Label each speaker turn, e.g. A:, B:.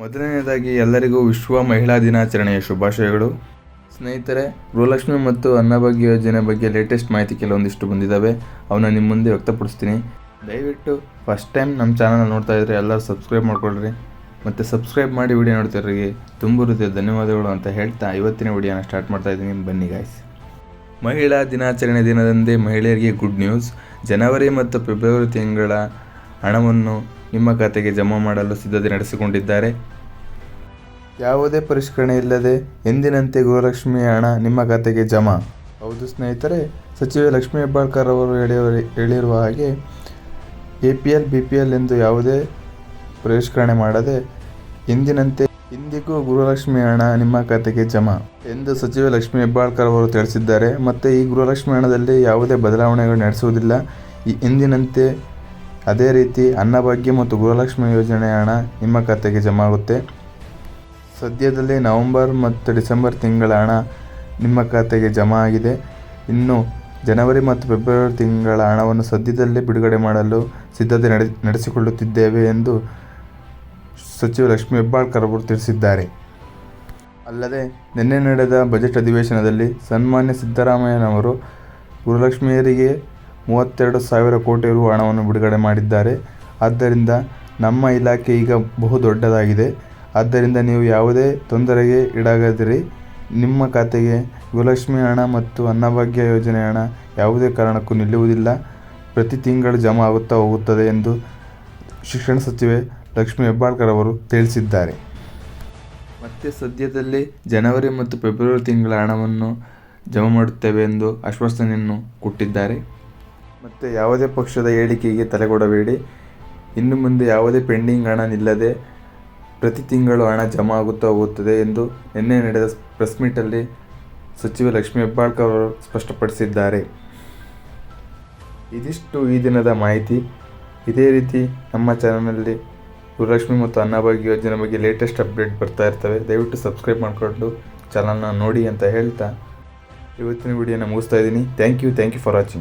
A: ಮೊದಲನೆಯದಾಗಿ ಎಲ್ಲರಿಗೂ ವಿಶ್ವ ಮಹಿಳಾ ದಿನಾಚರಣೆಯ ಶುಭಾಶಯಗಳು. ಸ್ನೇಹಿತರೆ, ಗೃಹಲಕ್ಷ್ಮಿ ಮತ್ತು ಅನ್ನಭಾಗ್ಯ ಯೋಜನೆ ಬಗ್ಗೆ ಲೇಟೆಸ್ಟ್ ಮಾಹಿತಿ ಕೆಲವೊಂದಿಷ್ಟು ಬಂದಿದ್ದಾವೆ. ಅವನ್ನ ನಿಮ್ಮ ಮುಂದೆ ವ್ಯಕ್ತಪಡಿಸ್ತೀನಿ. ದಯವಿಟ್ಟು ಫಸ್ಟ್ ಟೈಮ್ ನಮ್ಮ ಚಾನಲ್ ನೋಡ್ತಾ ಇದ್ದರೆ ಎಲ್ಲರೂ ಸಬ್ಸ್ಕ್ರೈಬ್ ಮಾಡ್ಕೊಳ್ರಿ. ಮತ್ತು ಸಬ್ಸ್ಕ್ರೈಬ್ ಮಾಡಿ ವಿಡಿಯೋ ನೋಡ್ತಿರೋರಿಗೆ ತುಂಬ ಹೃದಯ ಧನ್ಯವಾದಗಳು ಅಂತ ಹೇಳ್ತಾ ಇವತ್ತಿನ ವಿಡಿಯೋನ ಸ್ಟಾರ್ಟ್ ಮಾಡ್ತಾ ಇದ್ದೀನಿ. ಬನ್ನಿ ಗಾಯ್ಸ್ ಮಹಿಳಾ ದಿನಾಚರಣೆ ದಿನದಂದೇ ಮಹಿಳೆಯರಿಗೆ ಗುಡ್ ನ್ಯೂಸ್ ಜನವರಿ ಮತ್ತು ಫೆಬ್ರವರಿ ತಿಂಗಳ ಹಣವನ್ನು ನಿಮ್ಮ ಖಾತೆಗೆ ಜಮಾ ಮಾಡಲು ಸಿದ್ಧತೆ ನಡೆಸಿಕೊಂಡಿದ್ದಾರೆ. ಯಾವುದೇ ಪರಿಷ್ಕರಣೆ ಇಲ್ಲದೆ ಎಂದಿನಂತೆ ಗೃಹಲಕ್ಷ್ಮಿ ಹಣ ನಿಮ್ಮ ಖಾತೆಗೆ ಜಮಾ. ಹೌದು ಸ್ನೇಹಿತರೆ, ಸಚಿವ ಲಕ್ಷ್ಮೀ ಹೆಬ್ಬಾಳ್ಕರ್ ಅವರು ಹೇಳಿರುವ ಹೇಳಿರುವ ಹಾಗೆ A P L, B P L ಎಂದು ಯಾವುದೇ ಪರಿಷ್ಕರಣೆ ಮಾಡದೆ ಎಂದಿನಂತೆ, ಇಂದಿಗೂ ಗೃಹಲಕ್ಷ್ಮಿ ಹಣ ನಿಮ್ಮ ಖಾತೆಗೆ ಜಮಾ ಎಂದು ಸಚಿವ ಲಕ್ಷ್ಮೀ ಹೆಬ್ಬಾಳ್ಕರ್ ಅವರು ತಿಳಿಸಿದ್ದಾರೆ. ಮತ್ತು ಈ ಗೃಹಲಕ್ಷ್ಮಿ ಹಣದಲ್ಲಿ ಯಾವುದೇ ಬದಲಾವಣೆಗಳು ನಡೆಸುವುದಿಲ್ಲ. ಈ ಎಂದಿನಂತೆ ಅದೇ ರೀತಿ ಅನ್ನಭಾಗ್ಯ ಮತ್ತು ಗೃಹಲಕ್ಷ್ಮಿ ಯೋಜನೆ ಹಣ ನಿಮ್ಮ ಖಾತೆಗೆ ಜಮಾ ಆಗುತ್ತೆ. ಸದ್ಯದಲ್ಲೇ ನವೆಂಬರ್ ಮತ್ತು ಡಿಸೆಂಬರ್ ತಿಂಗಳ ಹಣ ನಿಮ್ಮ ಖಾತೆಗೆ ಜಮಾ ಆಗಿದೆ. ಇನ್ನು ಜನವರಿ ಮತ್ತು ಫೆಬ್ರವರಿ ತಿಂಗಳ ಹಣವನ್ನು ಸದ್ಯದಲ್ಲೇ ಬಿಡುಗಡೆ ಮಾಡಲು ಸಿದ್ಧತೆ ನಡೆ, ನಡೆಸಿಕೊಳ್ಳುತ್ತಿದ್ದೇವೆ ಎಂದು ಸಚಿವ ಲಕ್ಷ್ಮಿ ಹೆಬ್ಬಾಳ್ಕರ್ ಅವರು ತಿಳಿಸಿದ್ದಾರೆ. ಅಲ್ಲದೆ ನಿನ್ನೆ ನಡೆದ ಬಜೆಟ್ ಅಧಿವೇಶನದಲ್ಲಿ ಸನ್ಮಾನ್ಯ ಸಿದ್ದರಾಮಯ್ಯನವರು ಗೃಹಲಕ್ಷ್ಮಿಯರಿಗೆ ಮೂವತ್ತೆರಡು ಸಾವಿರ ಕೋಟಿ ರು ಹಣವನ್ನು ಬಿಡುಗಡೆ ಮಾಡಿದ್ದಾರೆ. ಆದ್ದರಿಂದ ನಮ್ಮ ಇಲಾಖೆ ಈಗ ಬಹು ದೊಡ್ಡದಾಗಿದೆ ಆದ್ದರಿಂದ ನೀವು ಯಾವುದೇ ತೊಂದರೆಗೆ ಈಡಾಗದಿರಿ. ನಿಮ್ಮ ಖಾತೆಗೆ ಗೃಹಲಕ್ಷ್ಮಿ ಹಣ ಮತ್ತು ಅನ್ನಭಾಗ್ಯ ಯೋಜನೆ ಹಣ ಯಾವುದೇ ಕಾರಣಕ್ಕೂ ನಿಲ್ಲುವುದಿಲ್ಲ. ಪ್ರತಿ ತಿಂಗಳು ಜಮಾ ಆಗುತ್ತಾ ಹೋಗುತ್ತದೆ ಎಂದು ಶಿಕ್ಷಣ ಸಚಿವೆ ಲಕ್ಷ್ಮಿ ಹೆಬ್ಬಾಳ್ಕರ್ ಅವರು ತಿಳಿಸಿದ್ದಾರೆ. ಮತ್ತೆ ಸದ್ಯದಲ್ಲೇ ಜನವರಿ ಮತ್ತು ಫೆಬ್ರವರಿ ತಿಂಗಳ ಹಣವನ್ನು ಜಮಾ ಮಾಡುತ್ತೇವೆ ಎಂದು ಆಶ್ವಾಸನೆಯನ್ನು ಕೊಟ್ಟಿದ್ದಾರೆ. ಮತ್ತು ಯಾವುದೇ ಪಕ್ಷದ ಹೇಳಿಕೆಗೆ ತಲೆಗೊಡಬೇಡಿ ಇನ್ನು ಮುಂದೆ ಯಾವುದೇ ಪೆಂಡಿಂಗ್ ಹಣ ನಿಲ್ಲದೆ ಪ್ರತಿ ತಿಂಗಳು ಹಣ ಜಮಾ ಆಗುತ್ತಾ ಹೋಗುತ್ತದೆ ಎಂದು ನಿನ್ನೆ ನಡೆದ ಪ್ರೆಸ್ ಮೀಟಲ್ಲಿ ಸಚಿವ ಲಕ್ಷ್ಮೀ ಹೆಬ್ಬಾಳ್ಕರ್ ಅವರು ಸ್ಪಷ್ಟಪಡಿಸಿದ್ದಾರೆ. ಇದಿಷ್ಟು ಈ ದಿನದ ಮಾಹಿತಿ. ಇದೇ ರೀತಿ ನಮ್ಮ ಚಾನಲ್ನಲ್ಲಿ ಗುರುಲಕ್ಷ್ಮಿ ಮತ್ತು ಅನ್ನಭಾಗ್ಯ ಯೋಜನೆ ಬಗ್ಗೆ ಲೇಟೆಸ್ಟ್ ಅಪ್ಡೇಟ್ ಬರ್ತಾ ಇರ್ತವೆ. ದಯವಿಟ್ಟು ಸಬ್ಸ್ಕ್ರೈಬ್ ಮಾಡಿಕೊಂಡು ಚಾನಲ್ನ ನೋಡಿ ಅಂತ ಹೇಳ್ತಾ ಇವತ್ತಿನ ವಿಡಿಯೋನ ಮುಗಿಸ್ತಾ ಇದ್ದೀನಿ. Thank you thank you for watching